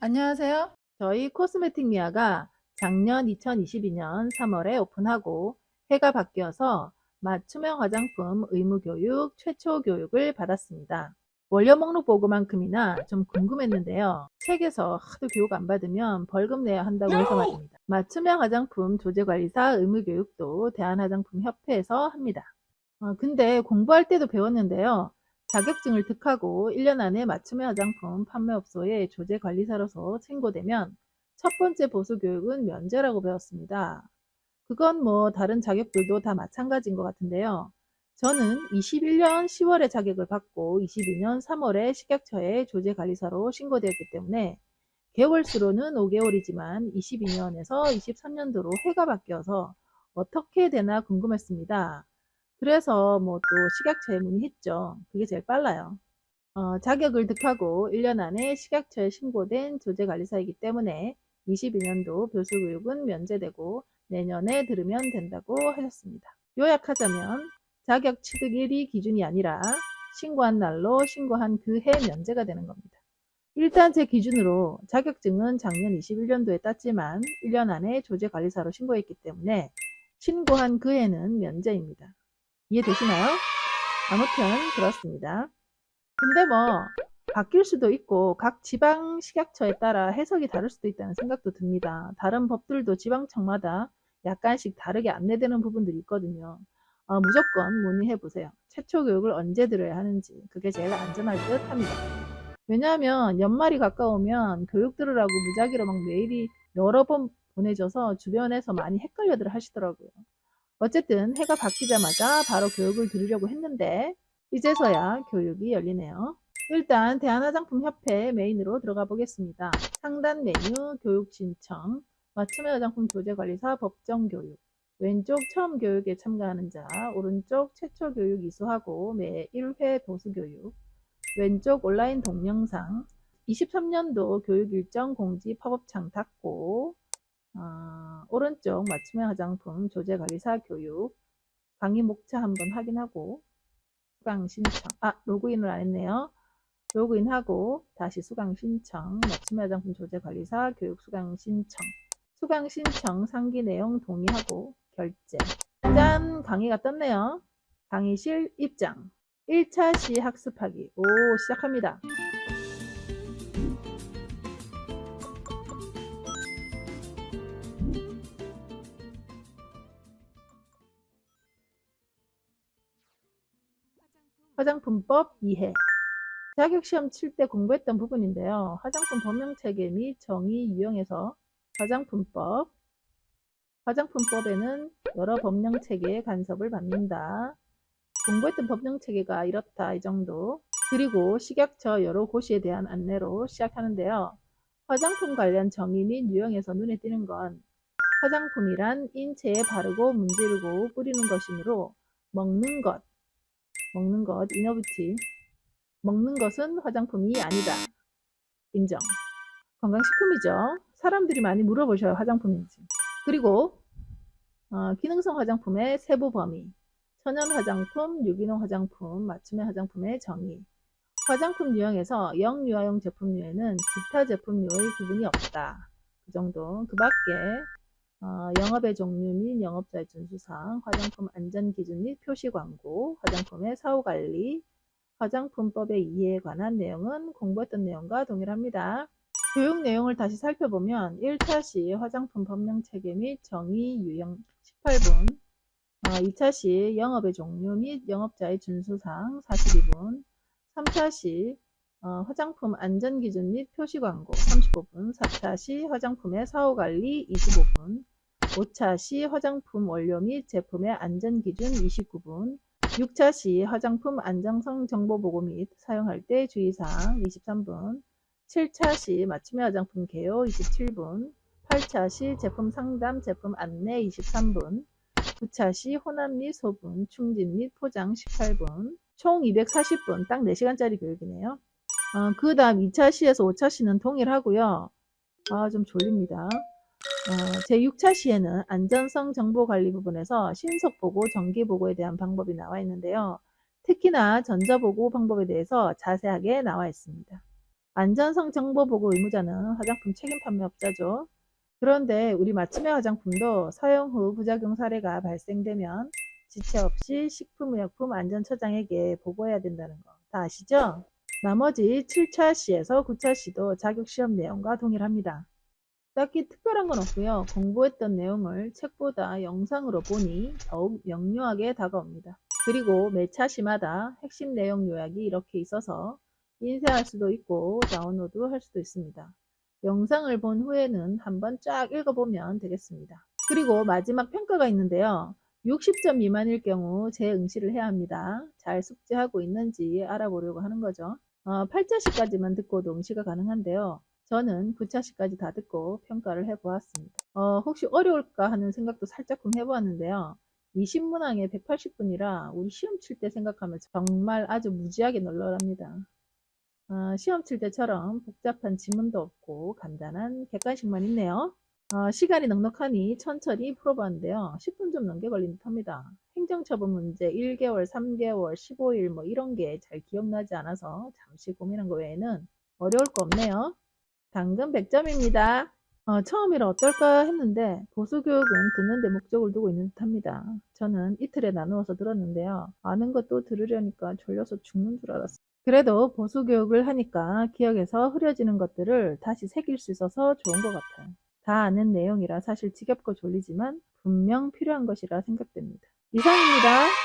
안녕하세요. 저희 코스메틱 미아가 작년 2022년 3월에 오픈하고 해가 바뀌어서 맞춤형 화장품 의무 교육 최초 교육을 받았습니다. 원료 목록 보고만큼이나 좀 궁금했는데요. 책에서 하도 교육 안 받으면 벌금 내야 한다고 해서 말입니다. 맞춤형 화장품 조제관리사 의무 교육도 대한화장품협회에서 합니다. 어, 근데 공부할 때도 배웠는데요. 자격증을 득하고 1년 안에 맞춤형 화장품 판매업소의 조제관리사로서 신고되면 첫 번째 보수 교육은 면제라고 배웠습니다. 그건 뭐 다른 자격들도 다 마찬가지인 것 같은데요. 저는 21년 10월에 자격을 받고 22년 3월에 식약처에 조제관리사로 신고되었기 때문에 개월수로는 5개월이지만 22년에서 23년도로 해가 바뀌어서 어떻게 되나 궁금했습니다. 그래서 뭐 또 식약처에 문의했죠. 그게 제일 빨라요. 어, 자격을 득하고 1년 안에 식약처에 신고된 조제관리사이기 때문에 22년도 교수교육은 면제되고 내년에 들으면 된다고 하셨습니다. 요약하자면 자격 취득일이 기준이 아니라 신고한 날로 신고한 그 해 면제가 되는 겁니다. 일단 제 기준으로 자격증은 작년 21년도에 땄지만 1년 안에 조제관리사로 신고했기 때문에 신고한 그 해는 면제입니다. 이해되시나요? 아무튼 그렇습니다. 근데 뭐 바뀔 수도 있고 각 지방 식약처에 따라 해석이 다를 수도 있다는 생각도 듭니다. 다른 법들도 지방청마다 약간씩 다르게 안내되는 부분들이 있거든요. 어, 무조건 문의해 보세요. 최초 교육을 언제 들어야 하는지 그게 제일 안전할 듯 합니다. 왜냐하면 연말이 가까우면 교육 들으라고 무작위로 막 메일이 여러 번 보내져서 주변에서 많이 헷갈려들 하시더라고요. 어쨌든 해가 바뀌자마자 바로 교육을 들으려고 했는데 이제서야 교육이 열리네요. 일단 대한화장품협회 메인으로 들어가 보겠습니다. 상단 메뉴 교육 신청, 맞춤의 화장품 조제관리사 법정 교육, 왼쪽 처음 교육에 참가하는 자, 오른쪽 최초 교육 이수하고 매 1회 보수 교육, 왼쪽 온라인 동영상, 23년도 교육 일정 공지 팝업 창 닫고 어, 오른쪽 맞춤형 화장품 조제관리사 교육 강의 목차 한번 확인하고 수강 신청. 아 로그인을 안 했네요. 로그인하고 다시 수강 신청. 맞춤형 화장품 조제관리사 교육 수강 신청. 수강 신청 상기 내용 동의하고 결제. 짠! 강의가 떴네요. 강의실 입장. 1차 시 학습하기. 오 시작합니다 화장품법 이해 자격시험 칠 때 공부했던 부분인데요. 화장품 범용체계 및 정의 유형에서 화장품법 화장품법에는 여러 법령체계의 간섭을 받는다. 공부했던 법령체계가 이렇다 이 정도 그리고 식약처 여러 곳에 대한 안내로 시작하는데요. 화장품 관련 정의 및 유형에서 눈에 띄는 건 화장품이란 인체에 바르고 문지르고 뿌리는 것이므로 먹는 것, 먹는 것, 이너뷰티. 먹는 것은 화장품이 아니다. 인정. 건강식품이죠. 사람들이 많이 물어보셔요. 화장품인지. 그리고 어, 기능성 화장품의 세부 범위. 천연 화장품, 유기농 화장품, 맞춤의 화장품의 정의. 화장품 유형에서 영유아용 제품류에는 기타 제품류의 구분이 없다. 그 정도. 그 밖에 어, 영업의 종류 및 영업자의 준수사항, 화장품 안전 기준 및 표시 광고, 화장품의 사후 관리, 화장품법의 이해에 관한 내용은 공부했던 내용과 동일합니다. 교육 내용을 다시 살펴보면 1차 시 화장품 법령 체계 및 정의 유형 18분, 어, 2차 시 영업의 종류 및 영업자의 준수사항 42분, 3차 시 어, 화장품 안전기준 및 표시광고 35분, 4차 시 화장품의 사후관리 25분, 5차 시 화장품 원료 및 제품의 안전기준 29분, 6차 시 화장품 안정성 정보 보고 및 사용할 때 주의사항 23분, 7차 시 맞춤의 화장품 개요 27분, 8차 시 제품 상담 제품 안내 23분, 9차 시 혼합 및 소분, 충진 및 포장 18분, 총 240분, 딱 4시간짜리 교육이네요. 어, 그 다음 2차 시에서 5차 시는 동일하고요. 아, 좀 졸립니다. 어, 제6차 시에는 안전성 정보 관리 부분에서 신속 보고, 정기 보고에 대한 방법이 나와 있는데요. 특히나 전자보고 방법에 대해서 자세하게 나와 있습니다. 안전성 정보 보고 의무자는 화장품 책임 판매업자죠. 그런데 우리 맞춤형 화장품도 사용 후 부작용 사례가 발생되면 지체 없이 식품의약품 안전처장에게 보고해야 된다는 거 다 아시죠? 나머지 7차 시에서 9차 시도 자격시험 내용과 동일합니다. 딱히 특별한 건 없고요. 공부했던 내용을 책보다 영상으로 보니 더욱 명료하게 다가옵니다. 그리고 매 차시마다 핵심 내용 요약이 이렇게 있어서 인쇄할 수도 있고 다운로드 할 수도 있습니다. 영상을 본 후에는 한번 쫙 읽어보면 되겠습니다. 그리고 마지막 평가가 있는데요. 60점 미만일 경우 재응시를 해야 합니다. 잘 숙지하고 있는지 알아보려고 하는 거죠. 어, 8차시까지만 듣고도 응시가 가능한데요. 저는 9차시까지 다 듣고 평가를 해보았습니다. 어, 혹시 어려울까 하는 생각도 살짝금 해보았는데요. 20문항에 180분이라 우리 시험 칠 때 생각하면 정말 아주 무지하게 널널합니다. 어, 시험 칠 때처럼 복잡한 지문도 없고 간단한 객관식만 있네요. 어, 시간이 넉넉하니 천천히 풀어봤는데요. 10분 좀 넘게 걸린 듯 합니다. 행정처분 문제 1개월, 3개월, 15일 뭐 이런 게 잘 기억나지 않아서 잠시 고민한 거 외에는 어려울 거 없네요. 당근 100점입니다. 어, 처음이라 어떨까 했는데 보수교육은 듣는데 목적을 두고 있는 듯 합니다. 저는 이틀에 나누어서 들었는데요. 아는 것도 들으려니까 졸려서 죽는 줄 알았어요. 그래도 보수교육을 하니까 기억에서 흐려지는 것들을 다시 새길 수 있어서 좋은 것 같아요. 다 아는 내용이라 사실 지겹고 졸리지만 분명 필요한 것이라 생각됩니다. 이상입니다.